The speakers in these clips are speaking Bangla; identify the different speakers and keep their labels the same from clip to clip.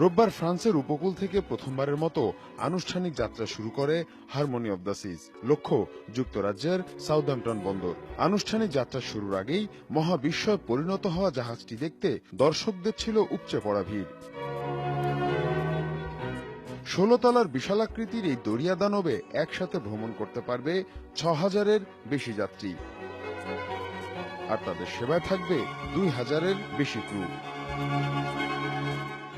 Speaker 1: রোববার ফ্রান্সের উপকূল থেকে প্রথমবারের মতো আনুষ্ঠানিক যাত্রা শুরু করে হারমোনি অব দ্য সিজ লক্ষ্য যুক্তরাজ্যের সাউদাম্পটন বন্দর। আনুষ্ঠানিক যাত্রা শুরুর আগেই মহাবিস্ময় পরিণত হওয়া জাহাজটি দেখতে দর্শকদের ছিল উপচে পড়া ভিড়। ষোলো তলার বিশালাকৃতির এই দরিয়া দানবে একসাথে ভ্রমণ করতে পারবে ছ হাজারের বেশি যাত্রী। আর তাদের সেবায় থাকবে দুই হাজারের বেশি ক্রু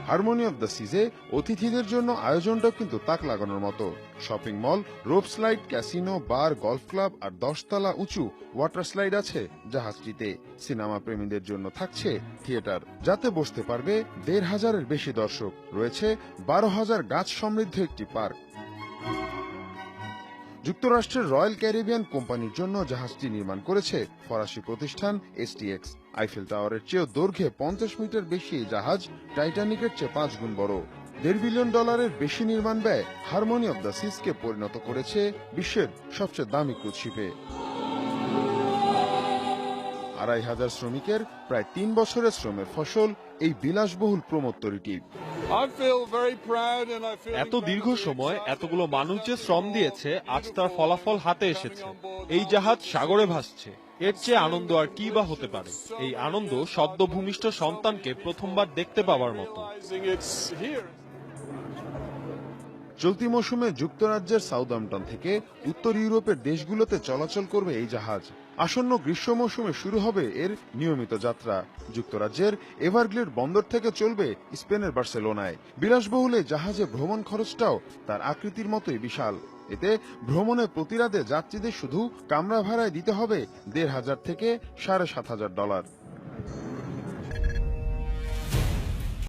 Speaker 1: হারমোনি দ্য সিজে অতিথিদের জন্য আয়োজনটাও কিন্তু তাক লাগানোর মতো। Shopping mall, rope slide, casino, bar, golf club আর দশতলা উঁচু ওয়াটার স্লাইড আছে জাহাজটিতে। সিনেমা প্রেমীদের জন্য থাকছে থিয়েটার, যাতে বসতে পারবে দেড় হাজারের বেশি দর্শক। রয়েছে বারো হাজার গাছ সমৃদ্ধ একটি পার্ক। যুক্তরাষ্ট্রের রয়্যাল ক্যারিবিয়ান কোম্পানির জন্য জাহাজটি নির্মাণ করেছে ফরাসি প্রতিষ্ঠান এসটিএক্স আইফেল টাওয়ারের চেয়েও দৈর্ঘ্যে পঞ্চাশ মিটার বেশি এই জাহাজ টাইটানিকের চেয়ে পাঁচ গুণ বড়। দেড় বিলিয়ন ডলারের বেশি নির্মাণ ব্যয় হারমোনি অব দ্য সিসকে পরিণত করেছে বিশ্বের সবচেয়ে দামি ক্রুজ আড়াই হাজার শ্রমিকের প্রায় তিন বছরের শ্রমের ফসল এই বিলাসবহুল প্রমোত্তরীটি
Speaker 2: এত দীর্ঘ সময় এতগুলো মানুষ যে শ্রম দিয়েছে আজ তার ফলাফল হাতে এসেছে। এই জাহাজ সাগরে ভাসছে। এর চেয়ে আনন্দ আর কি বা হতে পারে? এই আনন্দ সদ্য ভূমিষ্ঠ সন্তানকে প্রথমবার দেখতে পাওয়ার মতো.
Speaker 1: চলতি মৌসুমে যুক্তরাজ্যের সাউদাম্পটন থেকে উত্তর ইউরোপের দেশগুলোতে চলাচল করবে এই জাহাজ। আসন্ন গ্রীষ্ম মৌসুমে শুরু হবে এর নিয়মিত যাত্রা। যুক্তরাজ্যের এভারগ্লেড বন্দর থেকে চলবে স্পেনের বার্সেলোনায়। বিলাসবহুল এই জাহাজে ভ্রমণ খরচটাও তার আকৃতির মতোই বিশাল। এতে ভ্রমণে প্রতিরাতে যাত্রীদের শুধু কামরা ভাড়ায় দিতে হবে দেড় হাজার থেকে সাড়ে সাত হাজার ডলার।